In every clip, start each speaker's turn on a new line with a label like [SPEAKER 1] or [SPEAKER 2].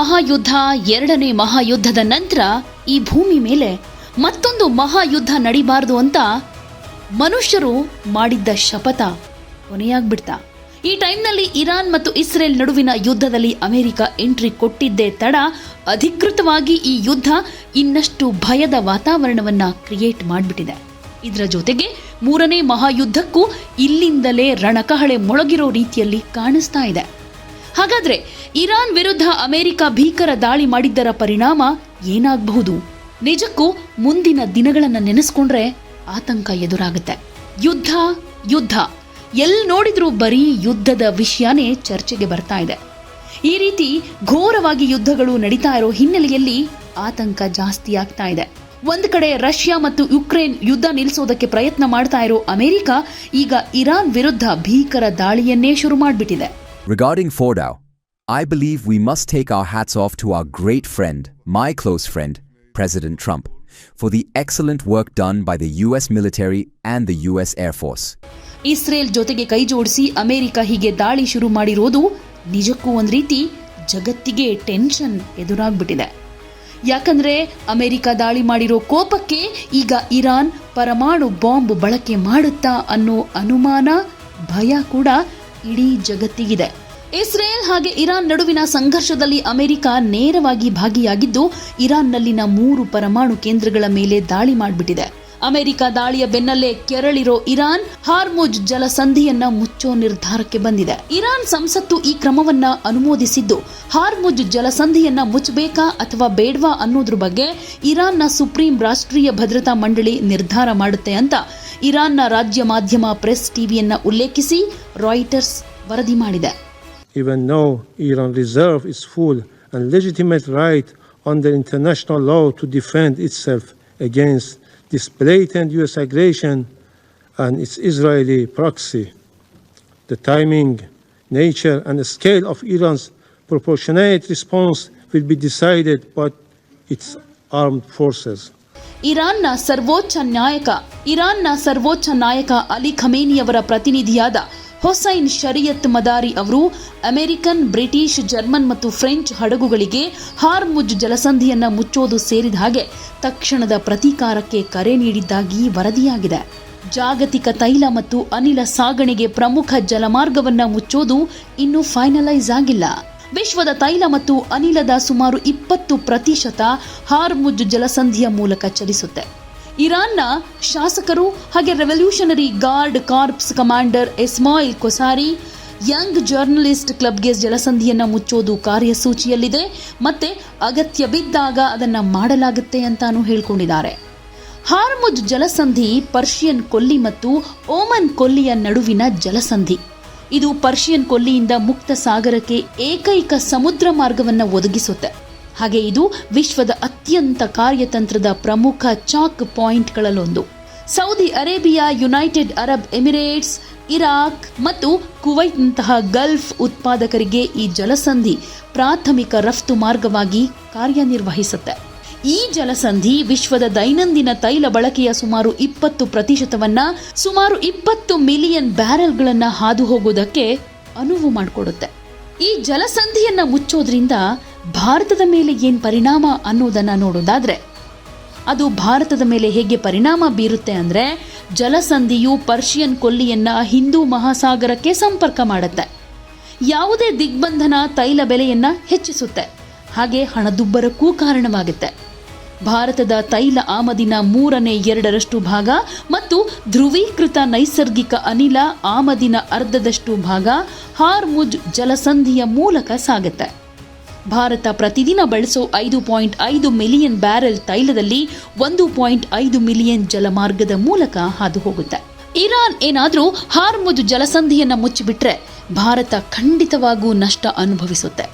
[SPEAKER 1] ಮಹಾಯುದ್ಧ ಎರಡನೇ ಮಹಾಯುದ್ಧದ ನಂತರ ಈ ಭೂಮಿ ಮೇಲೆ ಮತ್ತೊಂದು ಮಹಾಯುದ್ಧ ನಡಿಬಾರದು ಅಂತ ಮನುಷ್ಯರು ಮಾಡಿದ್ದ ಶಪಥ ಕೊನೆಯಾಗ್ಬಿಡ್ತಾ. ಈ ಟೈಮ್ನಲ್ಲಿ ಇರಾನ್ ಮತ್ತು ಇಸ್ರೇಲ್ ನಡುವಿನ ಯುದ್ಧದಲ್ಲಿ ಅಮೆರಿಕ ಎಂಟ್ರಿ ಕೊಟ್ಟಿದ್ದೇ ತಡ ಅಧಿಕೃತವಾಗಿ ಈ ಯುದ್ಧ ಇನ್ನಷ್ಟು ಭಯದ ವಾತಾವರಣವನ್ನ ಕ್ರಿಯೇಟ್ ಮಾಡಿಬಿಟ್ಟಿದೆ. ಇದರ ಜೊತೆಗೆ ಮೂರನೇ ಮಹಾಯುದ್ಧಕ್ಕೂ ಇಲ್ಲಿಂದಲೇ ರಣಕಹಳೆ ಮೊಳಗಿರೋ ರೀತಿಯಲ್ಲಿ ಕಾಣಿಸ್ತಾ ಇದೆ. ಹಾಗಾದ್ರೆ ಇರಾನ್ ವಿರುದ್ಧ ಅಮೆರಿಕ ಭೀಕರ ದಾಳಿ ಮಾಡಿದ್ದರ ಪರಿಣಾಮ ಏನಾಗಬಹುದು? ನಿಜಕ್ಕೂ ಮುಂದಿನ ದಿನಗಳನ್ನ ನೆನೆಸ್ಕೊಂಡ್ರೆ ಆತಂಕ ಎದುರಾಗುತ್ತೆ. ಯುದ್ಧ ಯುದ್ಧ. ಎಲ್ ನೋಡಿದ್ರೂ ಬರೀ ಯುದ್ಧದ ವಿಷಯನೇ ಚರ್ಚೆಗೆ ಬರ್ತಾ ಇದೆ. ಈ ರೀತಿ ಘೋರವಾಗಿ ಯುದ್ಧಗಳು ನಡೀತಾ ಇರೋ ಹಿನ್ನೆಲೆಯಲ್ಲಿ ಆತಂಕ ಜಾಸ್ತಿ ಆಗ್ತಾ ಇದೆ. ಒಂದು ಕಡೆ ರಷ್ಯಾ ಮತ್ತು ಯುಕ್ರೇನ್ ಯುದ್ಧ ನಿಲ್ಲಿಸೋದಕ್ಕೆ ಪ್ರಯತ್ನ ಮಾಡ್ತಾ ಇರೋ ಅಮೆರಿಕ ಈಗ ಇರಾನ್ ವಿರುದ್ಧ ಭೀಕರ ದಾಳಿಯನ್ನೇ ಶುರು ಮಾಡಿಬಿಟ್ಟಿದೆ.
[SPEAKER 2] Regarding Fordow, I believe we must take our hats off to our great friend, my close friend, President Trump, for the excellent work done by the US military and the US Air Force.
[SPEAKER 1] Israel ಜೊತೆಗೆ ಕೈ ಜೋಡಿಸಿ America ಹೀಗೆ ದಾಳಿ ಶುರು ಮಾಡಿರೋದು ನಿಜಕ್ಕೂ ಒಂದ್ ರೀತಿ ಜಗತ್ತಿಗೆ ಟೆನ್ಷನ್ ಎದುರಾಗ್ಬಿಟ್ಟಿದೆ ಯಾಕಂದ್ರೆ ಅಮೆರಿಕ ದಾಳಿ ಮಾಡಿರೋ ಕೋಪಕ್ಕೆ ಈಗ ಇರಾನ್ ಪರಮಾಣು ಬಾಂಬ್ ಬಳಕೆ ಮಾಡುತ್ತಾ ಅನ್ನೋ ಅನುಮಾನ ಭಯ ಕೂಡ ಇಡೀ ಜಗತ್ತಿಗಿದೆ. ಇಸ್ರೇಲ್ ಹಾಗೆ ಇರಾನ್ ನಡುವಿನ ಸಂಘರ್ಷದಲ್ಲಿ ಅಮೆರಿಕ ನೇರವಾಗಿ ಭಾಗಿಯಾಗಿದ್ದು, ಇರಾನ್ನಲ್ಲಿನ ಮೂರು ಪರಮಾಣು ಕೇಂದ್ರಗಳ ಮೇಲೆ ದಾಳಿ ಮಾಡಿಬಿಟ್ಟಿದೆ. ಅಮೆರಿಕ ದಾಳಿಯ ಬೆನ್ನಲ್ಲೇ ಕೆರಳಿರೋ ಇರಾನ್ ಹಾರ್ಮುಜ್ ಜಲಸಂಧಿಯನ್ನ ಮುಚ್ಚೋ ನಿರ್ಧಾರಕ್ಕೆ ಬಂದಿದೆ. ಇರಾನ್ ಸಂಸತ್ತು ಈ ಕ್ರಮವನ್ನ ಅನುಮೋದಿಸಿದ್ದು, ಹಾರ್ಮುಜ್ ಜಲಸಂಧಿಯನ್ನ ಮುಚ್ಚಬೇಕಾ ಅಥವಾ ಬೇಡ್ವಾ ಅನ್ನೋದ್ರ ಬಗ್ಗೆ ಇರಾನ್ನ ಸುಪ್ರೀಂ ರಾಷ್ಟ್ರೀಯ ಭದ್ರತಾ ಮಂಡಳಿ ನಿರ್ಧಾರ ಮಾಡುತ್ತೆ ಅಂತ ಇರಾನ್ನ ರಾಜ್ಯ ಮಾಧ್ಯಮ ಪ್ರೆಸ್ ಟಿವಿಯನ್ನ ಉಲ್ಲೇಖಿಸಿ ರಾಯ್ಟರ್ಸ್ ವರದಿ ಮಾಡಿದೆ.
[SPEAKER 3] Even though Iran reserves its full and legitimate right under international law to defend itself against this blatant U.S. aggression and its Israeli proxy. The timing, nature, and scale of Iran's proportionate response will be decided by its armed forces.
[SPEAKER 1] ಇರಾನ್ನ ಸರ್ವೋಚ್ಚ ನಾಯಕ ಇರಾನ್ನ ಸರ್ವೋಚ್ಚ ನಾಯಕ Ali ಖಮೇನಿಯವರ ಪ್ರತಿನಿಧಿಯಾದ Hussain Shariatmadari ಅವರು American, British, German ಮತ್ತು French ಹಡಗುಗಳಿಗೆ Hormuz ಜಲಸಂಧಿಯನ್ನ ಮುಚ್ಚೋದು ಸೇರಿದ ಹಾಗೆ ತಕ್ಷಣದ ಪ್ರತೀಕಾರಕ್ಕೆ ಕರೆ ನೀಡಿದ್ದಾಗಿ ವರದಿಯಾಗಿದೆ. ಜಾಗತಿಕ ತೈಲ ಮತ್ತು ಅನಿಲ ಸಾಗಣೆಗೆ ಪ್ರಮುಖ ಜಲಮಾರ್ಗವನ್ನ ಮುಚ್ಚೋದು ಇನ್ನೂ ಫೈನಲೈಸ್ ಆಗಿಲ್ಲ. ವಿಶ್ವದ ತೈಲ ಮತ್ತು ಅನಿಲದ ಸುಮಾರು ಇಪ್ಪತ್ತು ಪ್ರತಿಶತ ಹಾರ್ಮುಜ್ ಜಲಸಂಧಿಯ ಮೂಲಕ ಚಲಿಸುತ್ತೆ. ಇರಾನ್ನ ಶಾಸಕರು ಹಾಗೆ revolutionary guard corps commander Esmail Kosari, young journalist ಕ್ಲಬ್ಗೆ ಜಲಸಂಧಿಯನ್ನು ಮುಚ್ಚೋದು ಕಾರ್ಯಸೂಚಿಯಲ್ಲಿದೆ, ಮತ್ತೆ ಅಗತ್ಯ ಬಿದ್ದಾಗ ಅದನ್ನು ಮಾಡಲಾಗುತ್ತೆ ಅಂತಾನು ಹೇಳ್ಕೊಂಡಿದ್ದಾರೆ. ಹಾರ್ಮುಜ್ ಜಲಸಂಧಿ, ಪರ್ಷಿಯನ್ ಕೊಲ್ಲಿ ಮತ್ತು ಓಮನ್ ಕೊಲ್ಲಿಯ ನಡುವಿನ ಜಲಸಂಧಿ. ಇದು ಪರ್ಷಿಯನ್ ಕೊಲ್ಲಿಯಿಂದ ಮುಕ್ತ ಸಾಗರಕ್ಕೆ ಏಕೈಕ ಸಮುದ್ರ ಮಾರ್ಗವನ್ನು ಒದಗಿಸುತ್ತೆ. ಹಾಗೆ ಇದು ವಿಶ್ವದ ಅತ್ಯಂತ ಕಾರ್ಯತಂತ್ರದ ಪ್ರಮುಖ choke ಪಾಯಿಂಟ್ಗಳಲ್ಲೊಂದು. Saudi Arabia, United Arab Emirates, Iraq ಮತ್ತು ಕುವೈಟ್ನಂತಹ ಗಲ್ಫ್ ಉತ್ಪಾದಕರಿಗೆ ಈ ಜಲಸಂಧಿ ಪ್ರಾಥಮಿಕ ರಫ್ತು ಮಾರ್ಗವಾಗಿ ಕಾರ್ಯನಿರ್ವಹಿಸುತ್ತೆ. ಈ ಜಲಸಂಧಿ ವಿಶ್ವದ ದೈನಂದಿನ ತೈಲ ಬಳಕೆಯ ಸುಮಾರು ಇಪ್ಪತ್ತು ಪ್ರತಿಶತವನ್ನ ಸುಮಾರು ಇಪ್ಪತ್ತು ಮಿಲಿಯನ್ ಬ್ಯಾರೆಲ್ಗಳನ್ನು ಹಾದು ಹೋಗೋದಕ್ಕೆ ಅನುವು ಮಾಡಿಕೊಡುತ್ತೆ. ಈ ಜಲಸಂಧಿಯನ್ನು ಮುಚ್ಚೋದ್ರಿಂದ ಭಾರತದ ಮೇಲೆ ಏನ್ ಪರಿಣಾಮ ಅನ್ನೋದನ್ನ ನೋಡೋದಾದ್ರೆ, ಅದು ಭಾರತದ ಮೇಲೆ ಹೇಗೆ ಪರಿಣಾಮ ಬೀರುತ್ತೆ ಅಂದ್ರೆ, ಜಲಸಂಧಿಯು ಪರ್ಷಿಯನ್ ಕೊಲ್ಲಿಯನ್ನ ಹಿಂದೂ ಮಹಾಸಾಗರಕ್ಕೆ ಸಂಪರ್ಕ ಮಾಡುತ್ತೆ. ಯಾವುದೇ ದಿಗ್ಬಂಧನ ತೈಲ ಬೆಲೆಯನ್ನ ಹೆಚ್ಚಿಸುತ್ತೆ. ಹಾಗೆ ಹಣದುಬ್ಬರಕ್ಕೂ ಕಾರಣವಾಗುತ್ತೆ. ಭಾರತದ ತೈಲ ಆಮದಿನ ಮೂರನೇ ಎರಡರಷ್ಟು ಭಾಗ ಮತ್ತು ಧ್ರುವೀಕೃತ ನೈಸರ್ಗಿಕ ಅನಿಲ ಆಮದಿನ ಅರ್ಧದಷ್ಟು ಭಾಗ ಹಾರ್ಮುಜ್ ಜಲಸಂಧಿಯ ಮೂಲಕ ಸಾಗುತ್ತೆ. ಭಾರತ ಪ್ರತಿದಿನ ಬಳಸೋ ಐದು ಪಾಯಿಂಟ್ ಐದು ಮಿಲಿಯನ್ ಬ್ಯಾರೆಲ್ ತೈಲದಲ್ಲಿ ಒಂದು ಪಾಯಿಂಟ್ ಐದು ಮಿಲಿಯನ್ ಜಲಮಾರ್ಗದ ಮೂಲಕ ಹಾದು ಹೋಗುತ್ತೆ ಇರಾನ್ ಏನಾದರೂ ಹಾರ್ಮುಜ್ ಜಲಸಂಧಿಯನ್ನು ಮುಚ್ಚಿಬಿಟ್ರೆ ಭಾರತ ಖಂಡಿತವಾಗೂ ನಷ್ಟ ಅನುಭವಿಸುತ್ತೆ.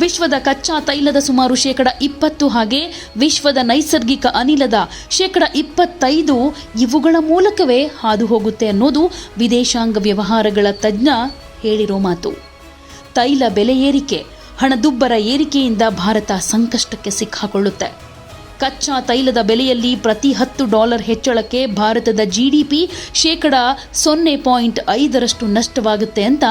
[SPEAKER 1] ವಿಶ್ವದ ಕಚ್ಚಾ ತೈಲದ ಸುಮಾರು ಶೇಕಡ ಇಪ್ಪತ್ತು ಹಾಗೆ ವಿಶ್ವದ ನೈಸರ್ಗಿಕ ಅನಿಲದ ಶೇಕಡ ಇಪ್ಪತ್ತೈದು ಇವುಗಳ ಮೂಲಕವೇ ಹಾದು ಹೋಗುತ್ತೆ ಅನ್ನೋದು ವಿದೇಶಾಂಗ ವ್ಯವಹಾರಗಳ ತಜ್ಞ ಹೇಳಿರೋ ಮಾತು. ತೈಲ ಬೆಲೆ ಏರಿಕೆ ಹಣದುಬ್ಬರ ಏರಿಕೆಯಿಂದ ಭಾರತ ಸಂಕಷ್ಟಕ್ಕೆ ಸಿಕ್ಕಾಕೊಳ್ಳುತ್ತೆ. ಕಚ್ಚಾ ತೈಲದ ಬೆಲೆಯಲ್ಲಿ ಪ್ರತಿ ಹತ್ತು ಡಾಲರ್ ಹೆಚ್ಚಳಕ್ಕೆ ಭಾರತದ ಜಿಡಿಪಿ ಶೇಕಡ ಸೊನ್ನೆ ಪಾಯಿಂಟ್ ಐದರಷ್ಟು ನಷ್ಟವಾಗುತ್ತೆ ಅಂತ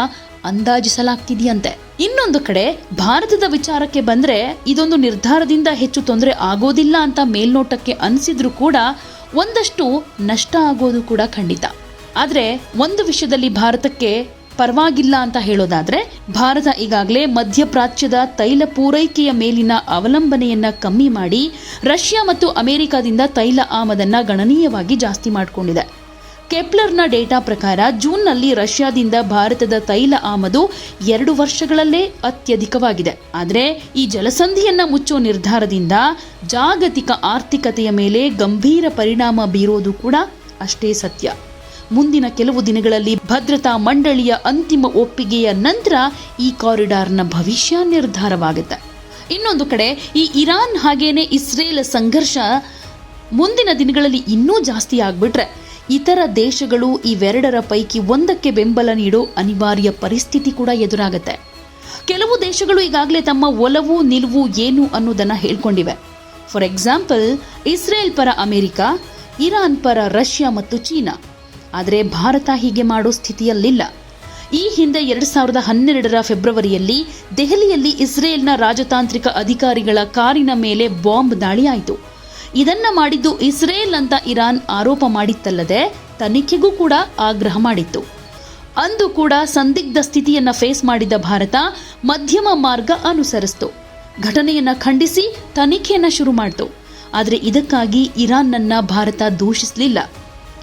[SPEAKER 1] ಅಂದಾಜಿಸಲಾಗ್ತಿದೆಯಂತೆ. ಇನ್ನೊಂದು ಕಡೆ ಭಾರತದ ವಿಚಾರಕ್ಕೆ ಬಂದರೆ ಇದೊಂದು ನಿರ್ಧಾರದಿಂದ ಹೆಚ್ಚು ತೊಂದರೆ ಆಗೋದಿಲ್ಲ ಅಂತ ಮೇಲ್ನೋಟಕ್ಕೆ ಅನಿಸಿದ್ರೂ ಕೂಡ ಒಂದಷ್ಟು ನಷ್ಟ ಆಗೋದು ಕೂಡ ಖಂಡಿತ. ಆದರೆ ಒಂದು ವಿಷಯದಲ್ಲಿ ಭಾರತಕ್ಕೆ ಪರವಾಗಿಲ್ಲ ಅಂತ ಹೇಳೋದಾದ್ರೆ, ಭಾರತ ಈಗಾಗಲೇ ಮಧ್ಯಪ್ರಾಚ್ಯದ ತೈಲ ಪೂರೈಕೆಯ ಮೇಲಿನ ಅವಲಂಬನೆಯನ್ನ ಕಮ್ಮಿ ಮಾಡಿ, ರಷ್ಯಾ ಮತ್ತು ಅಮೆರಿಕದಿಂದ ತೈಲ ಆಮದನ್ನ ಗಣನೀಯವಾಗಿ ಜಾಸ್ತಿ ಮಾಡಿಕೊಂಡಿದೆ. ಕೆಪ್ಲರ್ನ ಡೇಟಾ ಪ್ರಕಾರ ಜೂನ್ನಲ್ಲಿ ರಷ್ಯಾದಿಂದ ಭಾರತದ ತೈಲ ಆಮದು ಎರಡು ವರ್ಷಗಳಲ್ಲೇ ಅತ್ಯಧಿಕವಾಗಿದೆ. ಆದರೆ, ಈ ಜಲಸಂಧಿಯನ್ನ ಮುಚ್ಚೋ ನಿರ್ಧಾರದಿಂದ ಜಾಗತಿಕ ಆರ್ಥಿಕತೆಯ ಮೇಲೆ ಗಂಭೀರ ಪರಿಣಾಮ ಬೀರೋದು ಕೂಡ ಅಷ್ಟೇ ಸತ್ಯ. ಮುಂದಿನ ಕೆಲವು ದಿನಗಳಲ್ಲಿ ಭದ್ರತಾ ಮಂಡಳಿಯ ಅಂತಿಮ ಒಪ್ಪಿಗೆಯ ನಂತರ ಈ ಕಾರಿಡಾರ್ನ ಭವಿಷ್ಯ ನಿರ್ಧಾರವಾಗುತ್ತೆ. ಇನ್ನೊಂದು ಕಡೆ ಈ ಇರಾನ್ ಹಾಗೇನೆ ಇಸ್ರೇಲ್ ಸಂಘರ್ಷ ಮುಂದಿನ ದಿನಗಳಲ್ಲಿ ಇನ್ನೂ ಜಾಸ್ತಿ ಆಗ್ಬಿಟ್ರೆ ಇತರ ದೇಶಗಳು ಇವೆರಡರ ಪೈಕಿ ಒಂದಕ್ಕೆ ಬೆಂಬಲ ನೀಡೋ ಅನಿವಾರ್ಯ ಪರಿಸ್ಥಿತಿ ಕೂಡ ಎದುರಾಗುತ್ತೆ. ಕೆಲವು ದೇಶಗಳು ಈಗಾಗಲೇ ತಮ್ಮ ಒಲವು, ನಿಲುವು ಏನು ಅನ್ನೋದನ್ನು ಹೇಳ್ಕೊಂಡಿವೆ. ಫಾರ್ ಎಕ್ಸಾಂಪಲ್ ಇಸ್ರೇಲ್ ಪರ ಅಮೆರಿಕ, ಇರಾನ್ ಪರ ರಷ್ಯಾ ಮತ್ತು ಚೀನಾ. ಆದರೆ ಭಾರತ ಹೀಗೆ ಮಾಡೋ ಸ್ಥಿತಿಯಲ್ಲಿಲ್ಲ. ಈ ಹಿಂದೆ ಎರಡ್ ಸಾವಿರದ ಹನ್ನೆರಡರ ಫೆಬ್ರವರಿಯಲ್ಲಿ ದೆಹಲಿಯಲ್ಲಿ ಇಸ್ರೇಲ್ನ ರಾಜತಾಂತ್ರಿಕ ಅಧಿಕಾರಿಗಳ ಕಾರಿನ ಮೇಲೆ ಬಾಂಬ್ ದಾಳಿಯಾಯಿತು. ಇದನ್ನ ಮಾಡಿದ್ದು ಇಸ್ರೇಲ್ ಅಂತ ಇರಾನ್ ಆರೋಪ ಮಾಡಿತ್ತಲ್ಲದೆ ತನಿಖೆಗೂ ಕೂಡ ಆಗ್ರಹ ಮಾಡಿತ್ತು. ಅಂದು ಕೂಡ ಸಂದಿಗ್ಧ ಸ್ಥಿತಿಯನ್ನ ಫೇಸ್ ಮಾಡಿದ ಭಾರತ ಮಧ್ಯಮ ಮಾರ್ಗ ಅನುಸರಿಸಿತು. ಘಟನೆಯನ್ನ ಖಂಡಿಸಿ ತನಿಖೆಯನ್ನ ಶುರು ಮಾಡಿತು. ಆದರೆ ಇದಕ್ಕಾಗಿ ಇರಾನ್ನನ್ನ ಭಾರತ ದೂಷಿಸಲಿಲ್ಲ.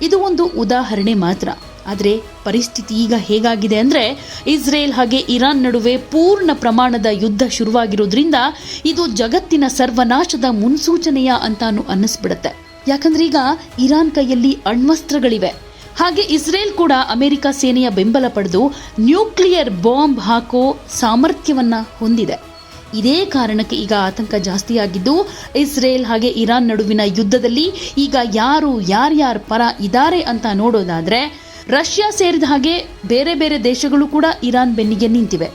[SPEAKER 1] ಇದು ಒಂದು ಉದಾಹರಣೆ ಮಾತ್ರ. ಆದರೆ ಪರಿಸ್ಥಿತಿ ಈಗ ಹೇಗಾಗಿದೆ ಅಂದರೆ ಇಸ್ರೇಲ್ ಹಾಗೆ ಇರಾನ್ ನಡುವೆ ಪೂರ್ಣ ಪ್ರಮಾಣದ ಯುದ್ಧ ಶುರುವಾಗಿರೋದ್ರಿಂದ ಇದು ಜಗತ್ತಿನ ಸರ್ವನಾಶದ ಮುನ್ಸೂಚನೆಯ ಅಂತಾನು ಅನ್ನಿಸ್ಬಿಡುತ್ತೆ. ಯಾಕಂದ್ರೆ ಈಗ ಇರಾನ್ ಕೈಯಲ್ಲಿ ಅಣ್ವಸ್ತ್ರಗಳಿವೆ. ಹಾಗೆ ಇಸ್ರೇಲ್ ಕೂಡ ಅಮೆರಿಕ ಸೇನೆಯ ಬೆಂಬಲ ಪಡೆದು ನ್ಯೂಕ್ಲಿಯರ್ ಬಾಂಬ್ ಹಾಕೋ ಸಾಮರ್ಥ್ಯವನ್ನ ಹೊಂದಿದೆ. ಇದೇ ಕಾರಣಕ್ಕೆ ಈಗ ಆತಂಕ ಜಾಸ್ತಿಯಾಗಿದ್ದು, ಇಸ್ರೇಲ್ ಹಾಗೆ ಇರಾನ್ ನಡುವಿನ ಯುದ್ಧದಲ್ಲಿ ಈಗ ಯಾರು ಯಾರ್ಯಾರ ಪರ ಇದ್ದಾರೆ ಅಂತ ನೋಡೋದಾದ್ರೆ, ರಷ್ಯಾ ಸೇರಿದ ಹಾಗೆ ಬೇರೆ ಬೇರೆ ದೇಶಗಳು ಕೂಡ ಇರಾನ್ ಬೆನ್ನಿಗೆ ನಿಂತಿವೆ.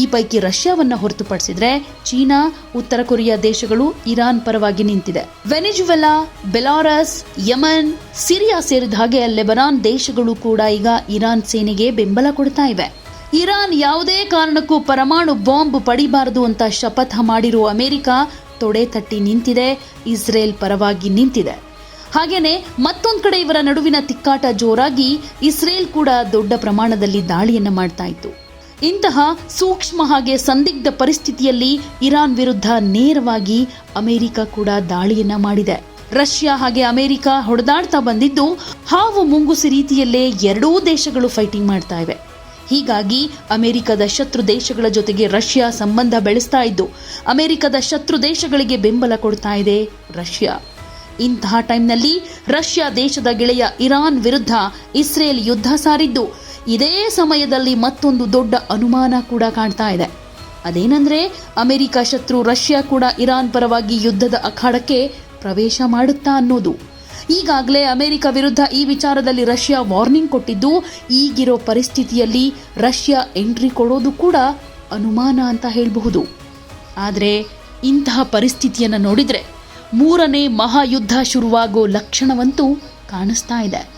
[SPEAKER 1] ಈ ಪೈಕಿ ರಷ್ಯಾವನ್ನ ಹೊರತುಪಡಿಸಿದ್ರೆ ಚೀನಾ, ಉತ್ತರ ಕೊರಿಯಾ ದೇಶಗಳು ಇರಾನ್ ಪರವಾಗಿ ನಿಂತಿದೆ. ವೆನಿಜುವೆಲಾ, ಬೆಲಾರಸ್, ಯಮನ್, ಸಿರಿಯಾ ಸೇರಿದ ಹಾಗೆ ಲೆಬನಾನ್ ದೇಶಗಳು ಕೂಡ ಈಗ ಇರಾನ್ ಸೇನೆಗೆ ಬೆಂಬಲ ಕೊಡ್ತಾ ಇವೆ. ಇರಾನ್ ಯಾವುದೇ ಕಾರಣಕ್ಕೂ ಪರಮಾಣು ಬಾಂಬ್ ಪಡಿಬಾರದು ಅಂತ ಶಪಥ ಮಾಡಿರುವ ಅಮೆರಿಕ ತೊಡೆ ತಟ್ಟಿ ನಿಂತಿದೆ, ಇಸ್ರೇಲ್ ಪರವಾಗಿ ನಿಂತಿದೆ. ಹಾಗೇನೆ ಮತ್ತೊಂದು ಕಡೆ ಇವರ ನಡುವಿನ ತಿಕ್ಕಾಟ ಜೋರಾಗಿ ಇಸ್ರೇಲ್ ಕೂಡ ದೊಡ್ಡ ಪ್ರಮಾಣದಲ್ಲಿ ದಾಳಿಯನ್ನು ಮಾಡ್ತಾ ಇತ್ತು. ಇಂತಹ ಸೂಕ್ಷ್ಮ ಹಾಗೆ ಸಂದಿಗ್ಧ ಪರಿಸ್ಥಿತಿಯಲ್ಲಿ ಇರಾನ್ ವಿರುದ್ಧ ನೇರವಾಗಿ ಅಮೆರಿಕ ಕೂಡ ದಾಳಿಯನ್ನ ಮಾಡಿದೆ. ರಷ್ಯಾ ಹಾಗೆ ಅಮೆರಿಕ ಹೊಡೆದಾಡ್ತಾ ಬಂದಿದ್ದು ಹಾವು ಮುಂಗುಸಿ ರೀತಿಯಲ್ಲೇ ಎರಡೂ ದೇಶಗಳು ಫೈಟಿಂಗ್ ಮಾಡ್ತಾ ಇವೆ. ಹೀಗಾಗಿ ಅಮೆರಿಕದ ಶತ್ರು ದೇಶಗಳ ಜೊತೆಗೆ ರಷ್ಯಾ ಸಂಬಂಧ ಬೆಳೆಸ್ತಾ ಇದ್ದು, ಅಮೆರಿಕದ ಶತ್ರು ದೇಶಗಳಿಗೆ ಬೆಂಬಲ ಕೊಡ್ತಾ ಇದೆ ರಷ್ಯಾ. ಇಂತಹ ಟೈಮ್ನಲ್ಲಿ ರಷ್ಯಾ ದೇಶದ ಗೆಳೆಯ ಇರಾನ್ ವಿರುದ್ಧ ಇಸ್ರೇಲ್ ಯುದ್ಧ ಸಾರಿದ್ದು, ಇದೇ ಸಮಯದಲ್ಲಿ ಮತ್ತೊಂದು ದೊಡ್ಡ ಅನುಮಾನ ಕೂಡ ಕಾಣ್ತಾ ಇದೆ. ಅದೇನಂದ್ರೆ, ಅಮೆರಿಕ ಶತ್ರು ರಷ್ಯಾ ಕೂಡ ಇರಾನ್ ಪರವಾಗಿ ಯುದ್ಧದ ಅಖಾಡಕ್ಕೆ ಪ್ರವೇಶ ಮಾಡುತ್ತಾ ಅನ್ನೋದು. ಈಗಾಗಲೇ ಅಮೆರಿಕ ವಿರುದ್ಧ ಈ ವಿಚಾರದಲ್ಲಿ ರಷ್ಯಾ ವಾರ್ನಿಂಗ್ ಕೊಟ್ಟಿದ್ದು, ಈಗಿರೋ ಪರಿಸ್ಥಿತಿಯಲ್ಲಿ ರಷ್ಯಾ ಎಂಟ್ರಿ ಕೊಡೋದು ಕೂಡ ಅನುಮಾನ ಅಂತ ಹೇಳಬಹುದು. ಆದರೆ ಇಂತಹ ಪರಿಸ್ಥಿತಿಯನ್ನು ನೋಡಿದರೆ ಮೂರನೇ ಮಹಾಯುದ್ಧ ಶುರುವಾಗೋ ಲಕ್ಷಣವಂತೂ ಕಾಣಿಸ್ತಾ ಇದೆ.